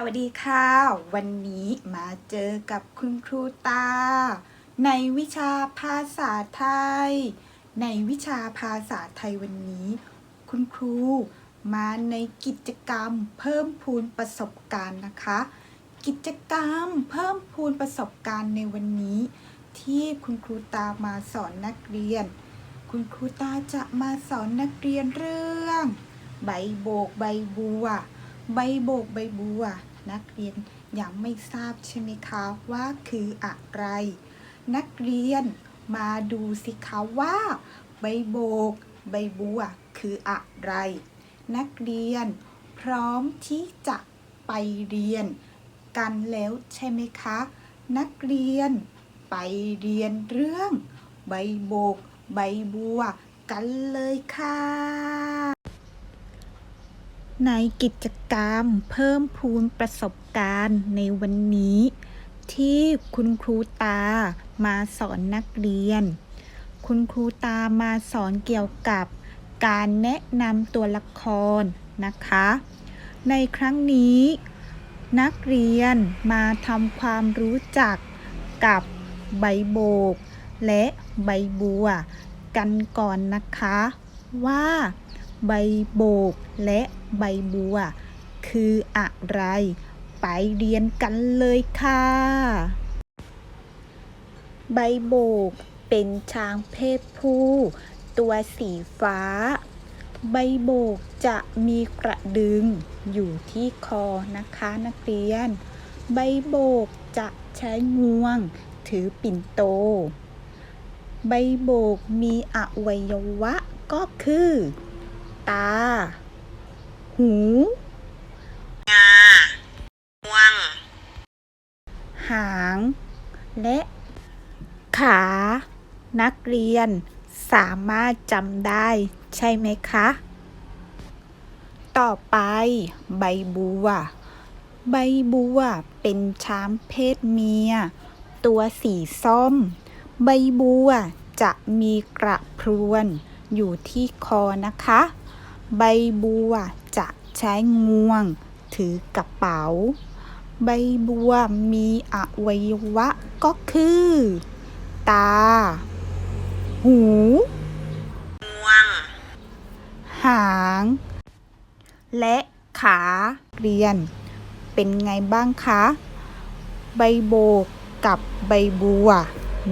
สวัสดีค่ะ วันนี้มาเจอกับคุณครูตา ในวิชาภาษาไทย ในวิชาภาษาไทยวันนี้ คุณครูมาในกิจกรรมเพิ่มพูนประสบการณ์นะคะ กิจกรรมเพิ่มพูนประสบการณ์ในวันนี้ ที่คุณครูตามาสอนนักเรียน คุณครูตาจะมาสอนนักเรียนเรื่อง ใบโบกใบบัวใบโบกใบบัว นักเรียนยังไม่ทราบใช่ไหมคะว่าคืออะไร นักเรียนมาดูสิคะว่า ใบโบก ใบบัวคืออะไร นักเรียนพร้อมที่จะไปเรียนกันแล้วใช่ไหมคะ นักเรียนไปเรียนเรื่อง ใบโบก ใบบัว กันเลยค่ะ ในกิจกรรมเพิ่มพูนประสบการณ์ในวันนี้ ที่คุณครูตามาสอนนักเรียน คุณครูตามาสอนเกี่ยวกับการแนะนำตัวละครนะคะ ในครั้งนี้ นักเรียนมาทำความรู้จักกับใบโบก และใบบัว กันก่อนนะคะว่าใบโบกและ ใบบัว คืออะไร ไปเรียนกันเลยค่ะ ใบโบก เป็นช้างเพศผู้ ตัวสีฟ้า ใบโบกจะมีกระดึงอยู่ที่คอนะคะนักเรียน ใบโบกจะใช้งวง ถือปิ่นโต ใบโบกมีอวัยวะก็คือ ตา หูงาห่วง หาง และ ขา นักเรียนสามารถจำได้ใช่ไหมคะ ต่อไป ใบบัว ใบบัวเป็นช้างเพศเมีย ตัวสีส้ม ใบบัวจะมีกระพรวนอยู่ที่คอนะคะ ใบบัวจะ ใช้งวง ถือกระเป๋า ใบบัวมีอวัยวะก็คือ ตา หูห่วง หาง และขาเรียน เป็นไงบ้างคะ ใบโบกกับใบบัว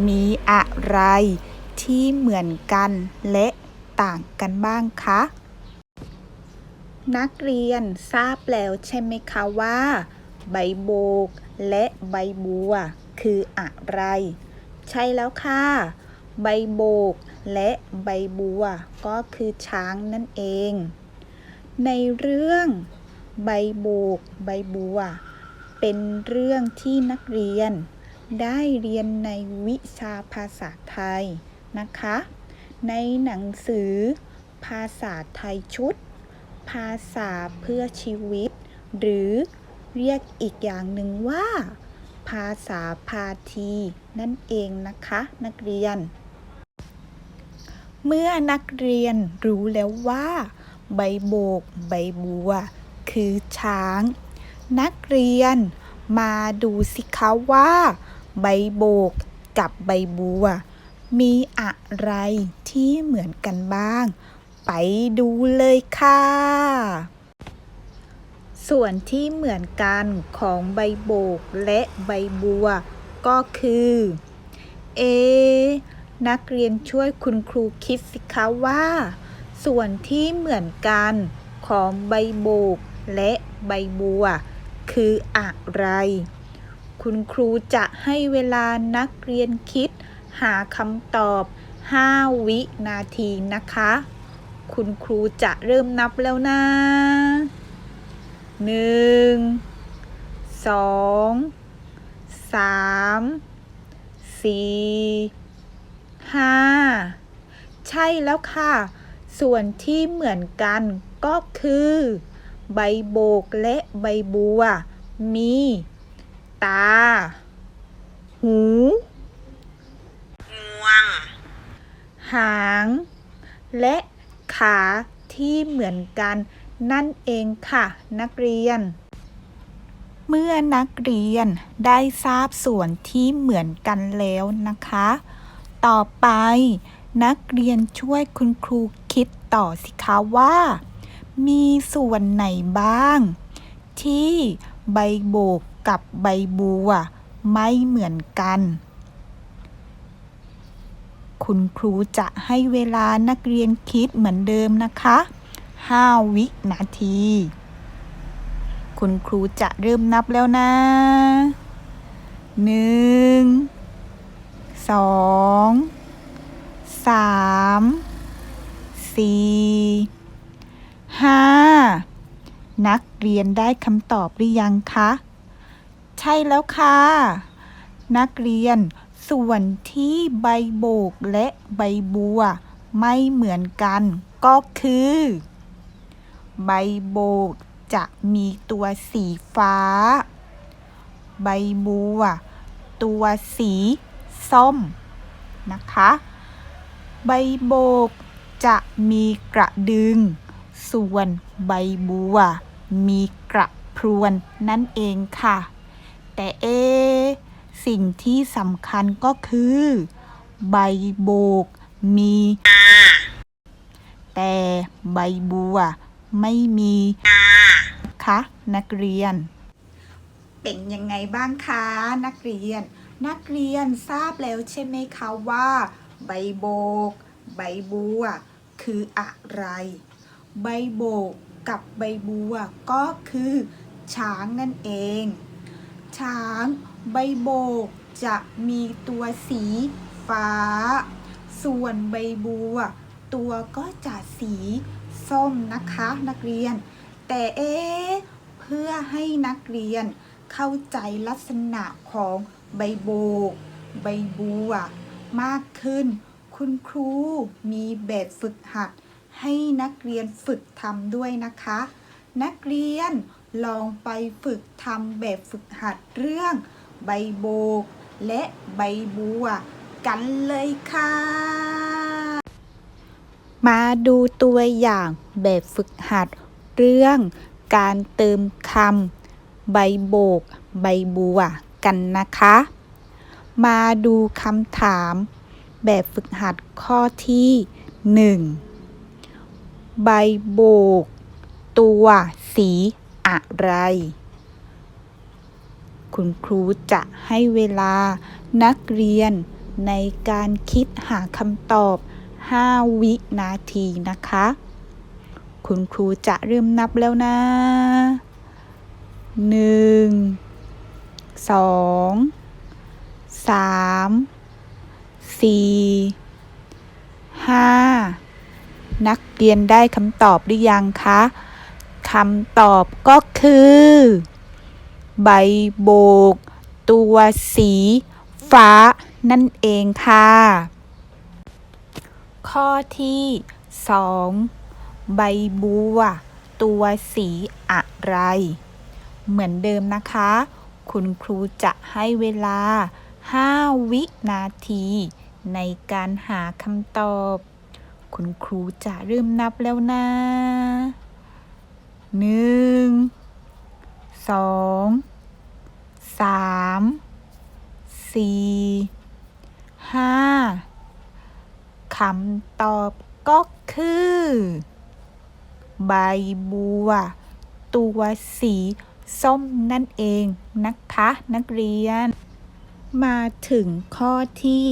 มีอะไรที่เหมือนกันและต่างกันบ้างคะ นักเรียนทราบแล้วใช่ไหมคะว่า ใบโบก และใบบัว คืออะไร ใช่แล้วค่ะ ใบโบก และใบบัว ก็คือช้างนั่นเอง ในเรื่องใบโบก ใบบัว เป็นเรื่องที่นักเรียน ได้เรียนในวิชาภาษาไทยนะคะ ในหนังสือภาษาไทยชุด ภาษาเพื่อชีวิต หรือเรียกอีกอย่างหนึ่งว่า ภาษาพาที นั่นเองนะคะ นักเรียน เมื่อนักเรียนรู้แล้วว่า ใบโบก ใบบัว คือช้าง นักเรียนมาดูสิคะว่า ใบโบกกับใบบัว มีอะไรที่เหมือนกันบ้าง ไปดูเลยค่ะ ส่วนที่เหมือนกันของใบโบกและใบบัว ก็คือ เอ นักเรียนช่วยคุณครูคิดสิคะว่า ส่วนที่เหมือนกันของใบโบกและใบบัว คืออะไร คุณครูจะให้เวลานักเรียนคิดหาคำตอบ 5 วินาทีนะคะ คุณครูจะเริ่มนับแล้วนะหนึ่งสองสามสี่ห้าใช่แล้วค่ะ ส่วนที่เหมือนกันก็คือ ใบโบกและใบบัว มี ตา หูห่วง หาง และ ขาที่เหมือนกันนั่นเองค่ะ นักเรียน เมื่อนักเรียนได้ทราบส่วนที่เหมือนกันแล้วนะคะ ต่อไป นักเรียนช่วยคุณครูคิดต่อสิคะว่า มีส่วนไหนบ้าง ที่ใบโบกกับใบบัวไม่เหมือนกัน คุณครูจะให้เวลานักเรียนคิดเหมือนเดิมนะคะ 5 วินาที คุณครูจะเริ่มนับแล้วนะหนึ่งสองสามสี่ห้านักเรียนได้คำตอบหรือยังคะ ใช่แล้วค่ะ นักเรียน ส่วนที่ใบโบกและใบบัว ไม่เหมือนกันก็คือ ใบโบกจะมีตัวสีฟ้า ใบบัว ตัวสีส้มนะคะ ใบโบกจะมีกระดึง ส่วนใบบัว มีกระพรวนนั่นเองค่ะ แต่เอ สิ่งที่สำคัญก็คือ ใบโบกมีแต่ใบบัวไม่มีคะนักเรียน เป็นยังไงบ้างคะนักเรียน นักเรียนทราบแล้วใช่ไหมคะว่า ใบโบก ใบบัว คืออะไร ใบโบกกับใบบัวก็คือ ช้างนั่นเอง ช้าง ใบโบกจะมีตัวสีฟ้า ส่วนใบบัว ตัวก็จะสีส้มนะคะนักเรียน แต่เอ๊เพื่อให้นักเรียนเข้าใจลักษณะของใบโบก ใบบัว มากขึ้น คุณครูมีแบบฝึกหัด ให้นักเรียนฝึกทำด้วยนะคะ นักเรียนลองไปฝึกทำแบบฝึกหัดเรื่อง ใบโบก และใบบัว กันเลยค่ะ มาดูตัวอย่างแบบฝึกหัด เรื่องการเติมคำใบโบก ใบบัว กันนะคะ มาดูคำถาม แบบฝึกหัดข้อที่ 1 ใบโบก ตัวสีอะไร คุณครูจะให้เวลานักเรียนในการคิดหาคำตอบ 5 วินาทีนะคะ คุณครูจะเริ่มนับแล้วนะหนึ่งสองสามสี่ห้านักเรียนได้คำตอบหรือยังคะคำตอบก็คือ ใบโบก ตัวสี ฟ้า นั่นเองค่ะ ข้อที่2ใบบัว ตัวสีอะไร เหมือนเดิมนะคะ คุณครูจะให้เวลา 5 วินาที ในการหาคำตอบ คุณครูจะเริ่มนับแล้วนะหนึ่ง สองสามสี่ห้าคำตอบก็คือ ใบบัว ตัวสีส้มนั่นเองนะคะ นักเรียน มาถึงข้อที่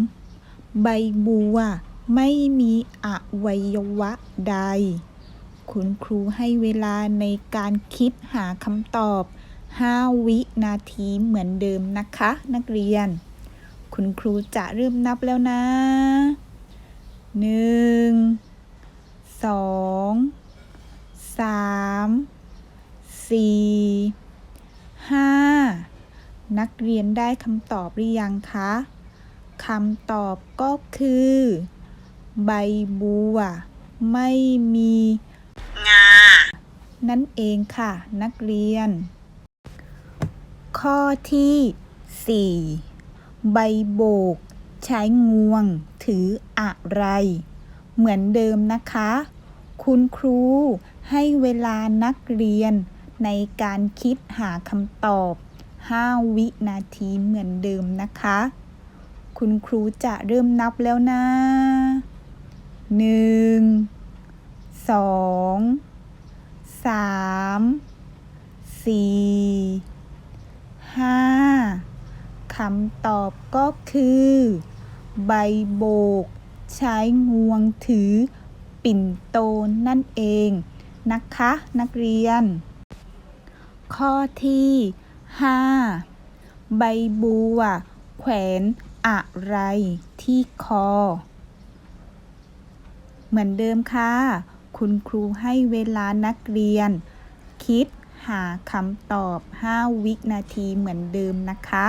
3 ใบบัว ไม่มีอวัยวะใด คุณครูให้เวลาในการคิดหาคำตอบ 5 วินาทีเหมือนเดิมนะคะ นักเรียน คุณครูจะเริ่มนับแล้วนะหนึ่งสองสามสี่ห้านักเรียนได้คำตอบหรือยังคะคำตอบก็คือ ใบบัว ไม่มี นั่นเองค่ะ นักเรียน ข้อที่ 4 ใบโบก ใช้งวง ถืออะไร เหมือนเดิมนะคะ คุณครูให้เวลานักเรียนในการคิดหาคำตอบ 5 วินาทีเหมือนเดิมนะคะ คุณครูจะเริ่มนับแล้วนะหนึ่ง สามสี่ห้าคำตอบก็คือ ใบโบก ใช้งวงถือ ปิ่นโตนั่นเองนะคะ นักเรียน ข้อที่ 5 ใบบัว แขวนอะไรที่คอ เหมือนเดิมค่ะ คุณครูให้เวลานักเรียน คิดหาคำตอบ 5 วินาทีเหมือนเดิมนะคะ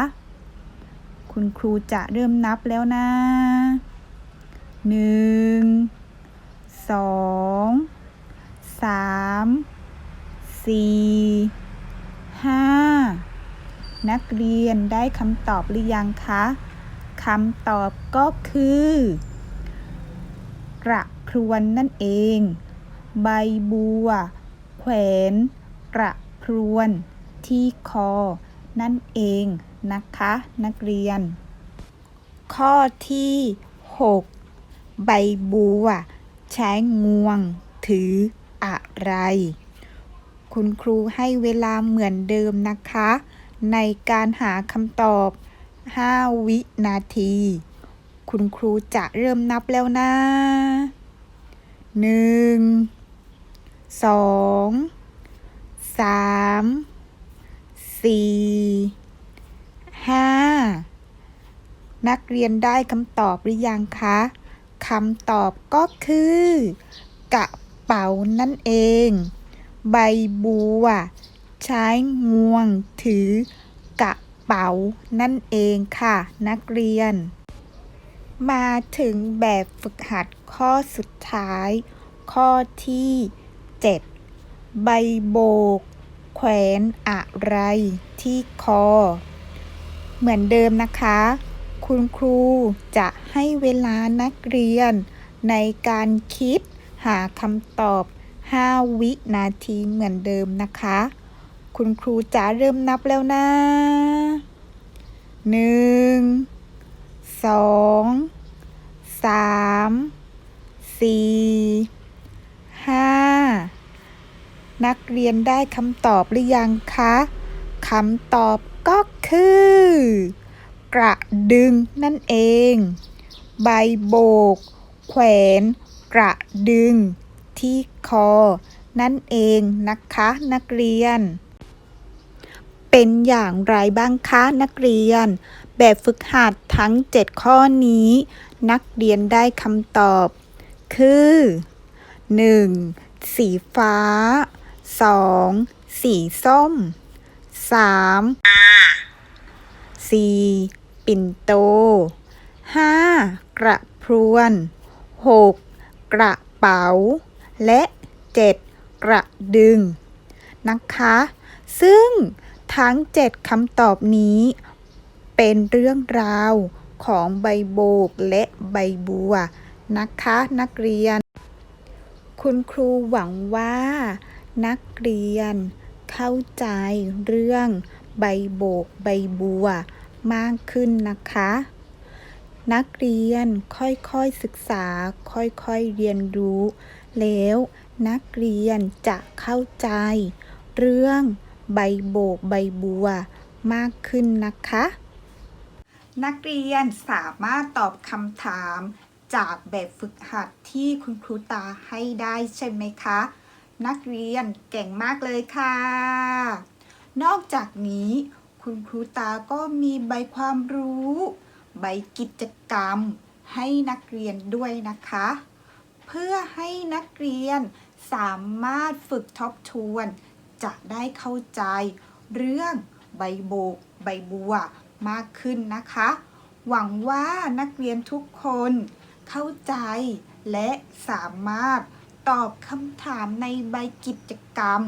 คุณครูจะเริ่มนับแล้วนะหนึ่งสองสามสี่ห้านักเรียนได้คำตอบหรือยังคะคำตอบก็คือ กระพรวนนั่นเอง ใบบัว แขวนกระพรวน ที่คอ นั่นเองนะคะ นักเรียน ข้อที่ 6 ใบบัว ใช้งวง ถืออะไร คุณครูให้เวลาเหมือนเดิมนะคะ ในการหาคำตอบ 5 วินาที คุณครูจะเริ่มนับแล้วนะหนึ่ง สองสามสี่ห้านักเรียนได้คำตอบหรือยังคะคำตอบก็คือ กระเป๋านั่นเอง ใบบัวใช้งวงถือกระเป๋านั่นเองค่ะ นักเรียน มาถึงแบบฝึกหัดข้อสุดท้าย ข้อที่ 7 ใบโบก แขวนอะไรที่คอ เหมือนเดิมนะคะ คุณครูจะให้เวลานักเรียน ในการคิดหาคำตอบ 5 วินาทีเหมือนเดิมนะคะ คุณครูจะเริ่มนับแล้วนะ หนึ่ง สอง สาม สี่ นักเรียนได้คำตอบหรือยังคะคำตอบก็คือ กระดึงนั่นเอง ใบโบก แขวน กระดึง ที่คอ นั่นเองนะคะ นักเรียน เป็นอย่างไรบ้างคะนักเรียน แบบฝึกหัดทั้ง 7 ข้อนี้ นักเรียนได้คำตอบ คือ 1. สีฟ้า 2. สีส้ม 3. 4. ปิ่นโต 5. กระพรวน 6. กระเป๋า และ 7. กระดึง นะคะ ซึ่งทั้ง7คำตอบนี้ เป็นเรื่องราวของใบโบกและใบบัว นะคะ นักเรียน คุณครูหวังว่า นักเรียน เข้าใจเรื่องใบโบกใบบัวมากขึ้นนะคะ นักเรียนค่อยๆศึกษา ค่อยๆเรียนรู้ แล้วนักเรียนจะเข้าใจ เรื่องใบโบกใบบัวมากขึ้นนะคะ นักเรียนสามารถตอบคำถามจากแบบฝึกหัดที่คุณครูตาให้ได้ใช่ไหมคะ นักเรียนเก่งมากเลยค่ะ นอกจากนี้ คุณครูตาก็มีใบความรู้ ใบกิจกรรม ให้นักเรียนด้วยนะคะ เพื่อให้นักเรียนสามารถฝึกทบทวน จะได้เข้าใจ เรื่องใบโบก ใบบัวมากขึ้นนะคะ หวังว่านักเรียนทุกคนเข้าใจและสามารถ ตอบคำถามในใบกิจกรรม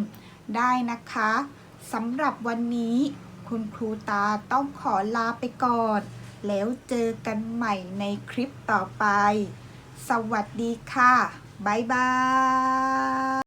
ได้นะคะสำหรับวันนี้คุณครูตาต้องขอลาไปก่อน แล้วเจอกันใหม่ในคลิปต่อไป สวัสดีค่ะ บ๊ายบาย